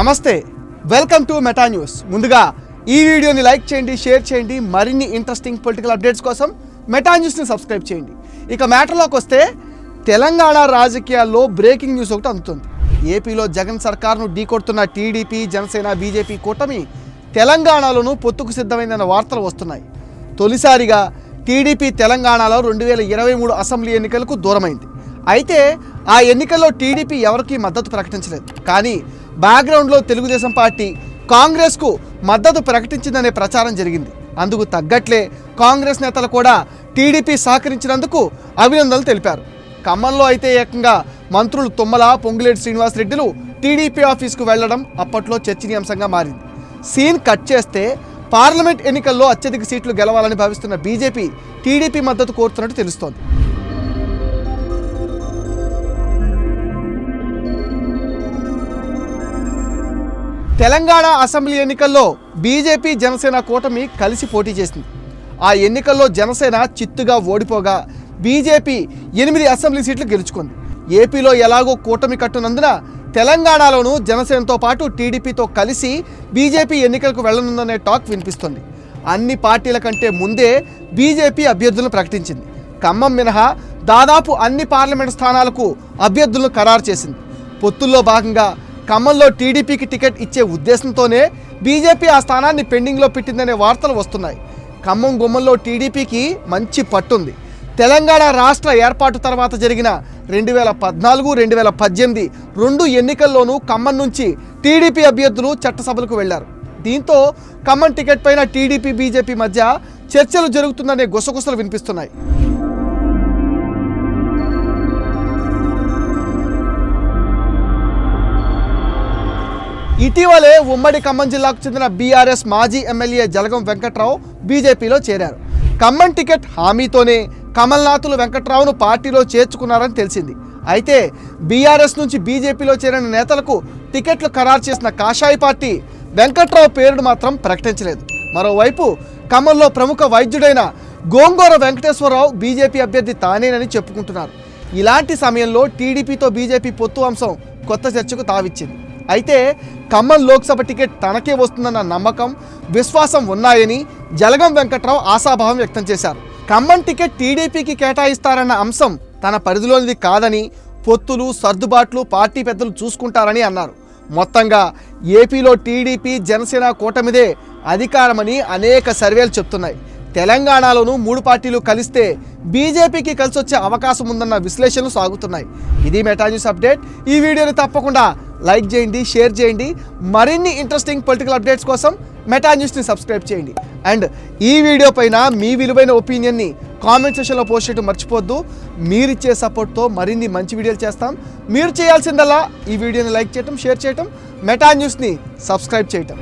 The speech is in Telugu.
నమస్తే వెల్కమ్ టు మెటా న్యూస్. ముందుగా ఈ వీడియోని లైక్ చేయండి షేర్ చేయండి మరిన్ని ఇంట్రెస్టింగ్ పొలిటికల్ అప్డేట్స్ కోసం మెటా న్యూస్ని సబ్స్క్రైబ్ చేయండి. ఇక మ్యాటర్లోకి వస్తే తెలంగాణ రాజకీయాల్లో బ్రేకింగ్ న్యూస్ ఒకటి అందుతుంది. ఏపీలో జగన్ సర్కార్ను ఢీకొడుతున్న టీడీపీ జనసేన బీజేపీ కూటమి తెలంగాణలోనూ పొత్తుకు సిద్ధమైందన్న వార్తలు వస్తున్నాయి. తొలిసారిగా టీడీపీ తెలంగాణలో రెండు వేల ఇరవై మూడు అసెంబ్లీ ఎన్నికలకు దూరమైంది. అయితే ఆ ఎన్నికల్లో టీడీపీ ఎవరికీ మద్దతు ప్రకటించలేదు. కానీ బ్యాక్గ్రౌండ్లో తెలుగుదేశం పార్టీ కాంగ్రెస్కు మద్దతు ప్రకటించిందనే ప్రచారం జరిగింది. అందుకు తగ్గట్లే కాంగ్రెస్ నేతలు కూడా టీడీపీ సహకరించినందుకు అభినందనలు తెలిపారు. ఖమ్మంలో అయితే ఏకంగా మంత్రులు తుమ్మల పొంగులేటి శ్రీనివాసరెడ్డిలు టీడీపీ ఆఫీస్కు వెళ్ళడం అప్పట్లో చర్చనీయాంశంగా మారింది. సీన్ కట్ చేస్తే పార్లమెంట్ ఎన్నికల్లో అత్యధిక సీట్లు గెలవాలని భావిస్తున్న బీజేపీ టీడీపీ మద్దతు కోరుతున్నట్టు తెలుస్తోంది. తెలంగాణ అసెంబ్లీ ఎన్నికల్లో బీజేపీ జనసేన కూటమి కలిసి పోటీ చేసింది. ఆ ఎన్నికల్లో జనసేన చిత్తుగా ఓడిపోగా బీజేపీ ఎనిమిది అసెంబ్లీ సీట్లు గెలుచుకుంది. ఏపీలో ఎలాగో కూటమి కట్టునందున తెలంగాణలోనూ జనసేనతో పాటు టీడీపీతో కలిసి బీజేపీ ఎన్నికలకు వెళ్ళనుందనే టాక్ వినిపిస్తుంది. అన్ని పార్టీల కంటే ముందే బీజేపీ అభ్యర్థులను ప్రకటించింది. ఖమ్మం మినహా దాదాపు అన్ని పార్లమెంట్ స్థానాలకు అభ్యర్థులను ఖరారు చేసింది. పొత్తుల్లో భాగంగా ఖమ్మంలో టీడీపీకి టికెట్ ఇచ్చే ఉద్దేశంతోనే బీజేపీ ఆ స్థానాన్ని పెండింగ్లో పెట్టిందనే వార్తలు వస్తున్నాయి. ఖమ్మం గుమ్మంలో టీడీపీకి మంచి పట్టుంది. తెలంగాణ రాష్ట్ర ఏర్పాటు తర్వాత జరిగిన రెండు వేల పద్నాలుగు రెండు వేల పద్దెనిమిది రెండు ఎన్నికల్లోనూ ఖమ్మం నుంచి టీడీపీ అభ్యర్థులు చట్టసభలకు వెళ్ళారు. దీంతో ఖమ్మం టికెట్ పైన టీడీపీ బీజేపీ మధ్య చర్చలు జరుగుతుందనే గుసగుసలు వినిపిస్తున్నాయి. ఇటీవలే ఉమ్మడి ఖమ్మం జిల్లాకు చెందిన బీఆర్ఎస్ మాజీ ఎమ్మెల్యే జలగం వెంకట్రావు బీజేపీలో చేరారు. ఖమ్మం టికెట్ హామీతోనే కమల్నాథులు వెంకట్రావును పార్టీలో చేర్చుకున్నారని తెలిసింది. అయితే బీఆర్ఎస్ నుంచి బీజేపీలో చేరిన నేతలకు టికెట్లు ఖరారు చేసిన కాషాయ పార్టీ వెంకట్రావు పేరును మాత్రం ప్రకటించలేదు. మరోవైపు ఖమ్మంలో ప్రముఖ వైద్యుడైన గోంగూర వెంకటేశ్వరరావు బీజేపీ అభ్యర్థి తానేనని చెప్పుకుంటున్నారు. ఇలాంటి సమయంలో టీడీపీతో బీజేపీ పొత్తు అంశం కొత్త చర్చకు తావిచ్చింది. అయితే ఖమ్మం లోక్సభ టికెట్ తనకే వస్తుందన్న నమ్మకం విశ్వాసం ఉన్నాయని జలగం వెంకట్రావు ఆశాభావం వ్యక్తం చేశారు. ఖమ్మం టికెట్ టీడీపీకి కేటాయిస్తారన్న అంశం తన పరిధిలోనిది కాదని పొత్తులు సర్దుబాట్లు పార్టీ పెద్దలు చూసుకుంటారని అన్నారు. మొత్తంగా ఏపీలో టీడీపీ జనసేన కూటమిదే అధికారమని అనేక సర్వేలు చెప్తున్నాయి. తెలంగాణలోనూ మూడు పార్టీలు కలిస్తే బీజేపీకి కలిసి వచ్చే అవకాశం ఉందన్న విశ్లేషణలు సాగుతున్నాయి. ఇది మెటాన్యూస్ అప్డేట్. ఈ వీడియోని తప్పకుండా లైక్ చేయండి షేర్ చేయండి. మరిన్ని ఇంట్రెస్టింగ్ పొలిటికల్ అప్డేట్స్ కోసం మెటా న్యూస్ని సబ్స్క్రైబ్ చేయండి. అండ్ ఈ వీడియో పైన మీ విలువైన ఒపీనియన్ని కామెంట్ సెషన్లో పోస్ట్ చేయడం మర్చిపోద్దు మీరిచ్చే సపోర్ట్తో మరిన్ని మంచి వీడియోలు చేస్తాం. మీరు చేయాల్సిందల్లా ఈ వీడియోని లైక్ చేయటం షేర్ చేయటం మెటా న్యూస్ని సబ్స్క్రైబ్ చేయటం.